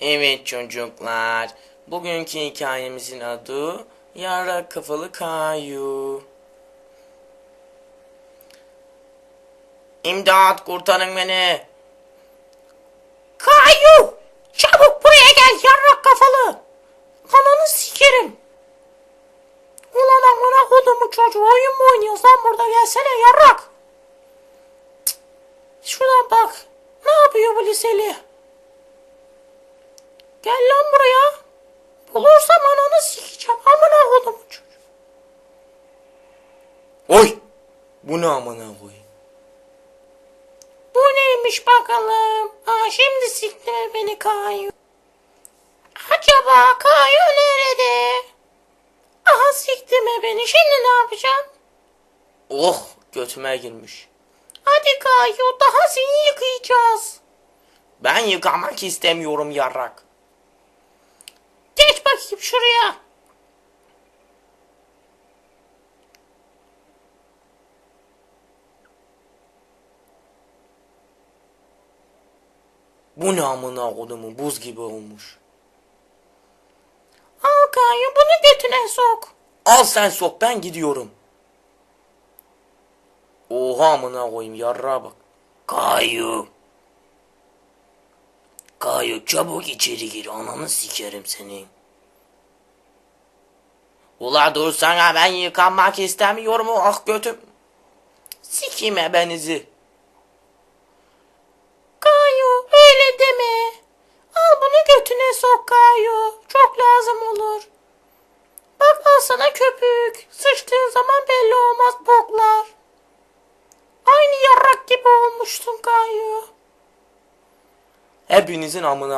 Evet çocuklar. Bugünkü hikayemizin adı Yara Kafalı Kayu. İmdat kurtarın beni. Kayu! Çabuk buraya gel yarrak kafalı. Ananı sikerim. Ulan amına kodumu çocuğu oyun mu oynuyorsun lan burada gelsene yarrak. Şuna bak. Ne yapıyor bu liseli? Gel lan buraya. Bulursam ananı sikeceğim. Amına koydum çocuğu. Oy! Bu ne amına koyayım? Bu neymiş bakalım? Aa şimdi sikti mi beni Kayu? Acaba Kayu nerede? Aha sikti mi beni? Şimdi ne yapacağım? Oh götüme girmiş. Hadi Kayu daha seni yıkayacağız. Ben yıkamak istemiyorum yarrak. Geç bakayım şuraya. Bu ne amına kodumu buz gibi olmuş. Al Kayu bunu götüne sok. Al sen sok ben gidiyorum. Oha amına koyayım yarrağa bak. Kayu. Kayu çabuk içeri gir ananı sikerim senin. Ula dursana ben yıkanmak istemiyorum ah götüm. Sikeyim ebenizi. Kayu öyle deme. Al bunu götüne sok Kayu. Çok lazım olur. Bak al sana köpük. Sıçtığın zaman belli olmaz boklar. Aynı yarrak gibi olmuştun Kayu. Hepinizin amına